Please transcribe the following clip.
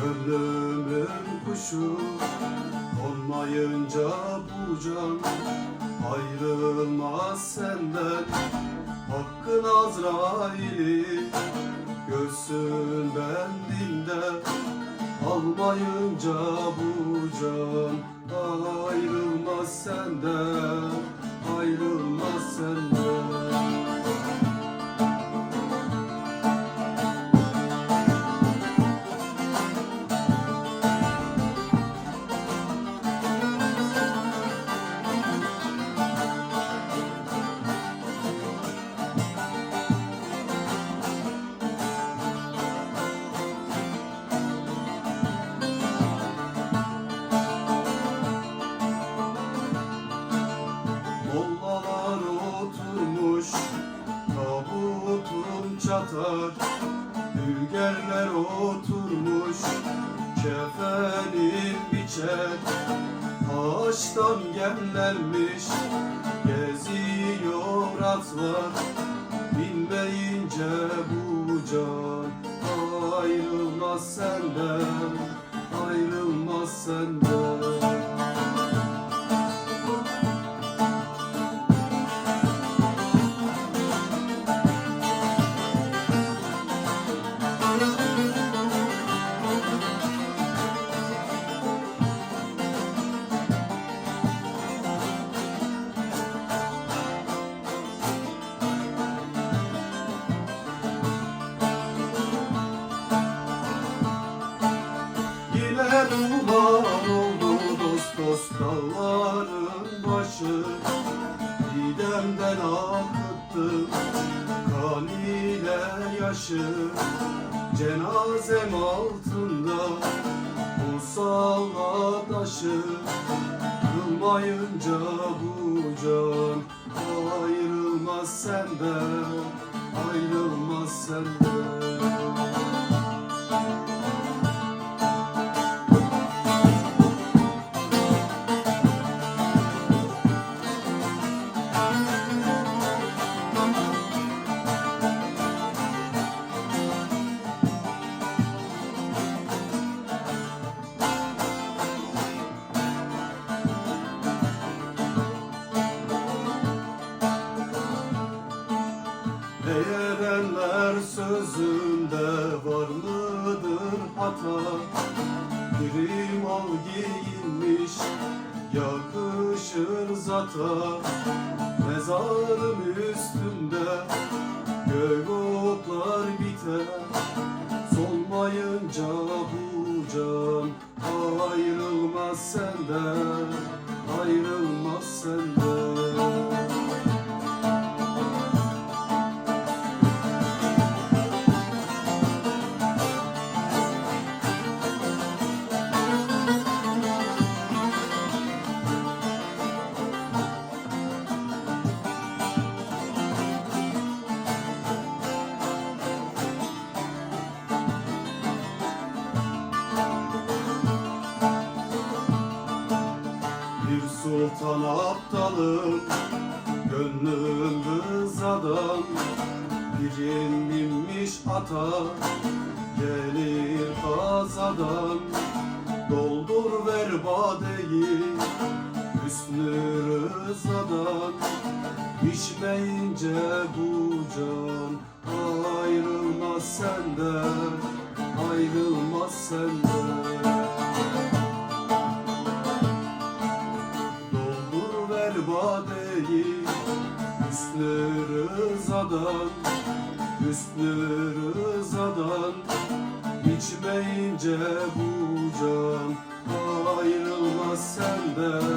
Gönlümün kuşu Olmayınca bu can Ayrılmaz senden. Hakkın Azrail'i Göğsün bendinde Almayınca bu can Ayrılmaz senden oturmuş Kefenin biçer. Ağaçtan gemlenmiş Geziyor atlar Binmeyince bu can Ayrılmaz senden Ayrılmaz senden Didemden akıttı kan ile yaşı Cenazem altında. Musalla taşı Kılmayınca bu can Ayrılmaz senden Ayrılmaz senden Sözünde var mıdır hata. Birim al giyinmiş yakışır zata. Mezarım üstünde gök otlar biter. Solmayınca bu can ayrılmaz senden aptalım Gönlüm kız adam. Birim binmiş ata Gelir kazadan Doldur ver badeyi Hüsnü rızadan. İçmeyince bu can Ayrılmaz senden Ayrılmaz senden Hüsnü rızadan Hüsnü rızadan İçmeyince bu can Ayrılmaz senden.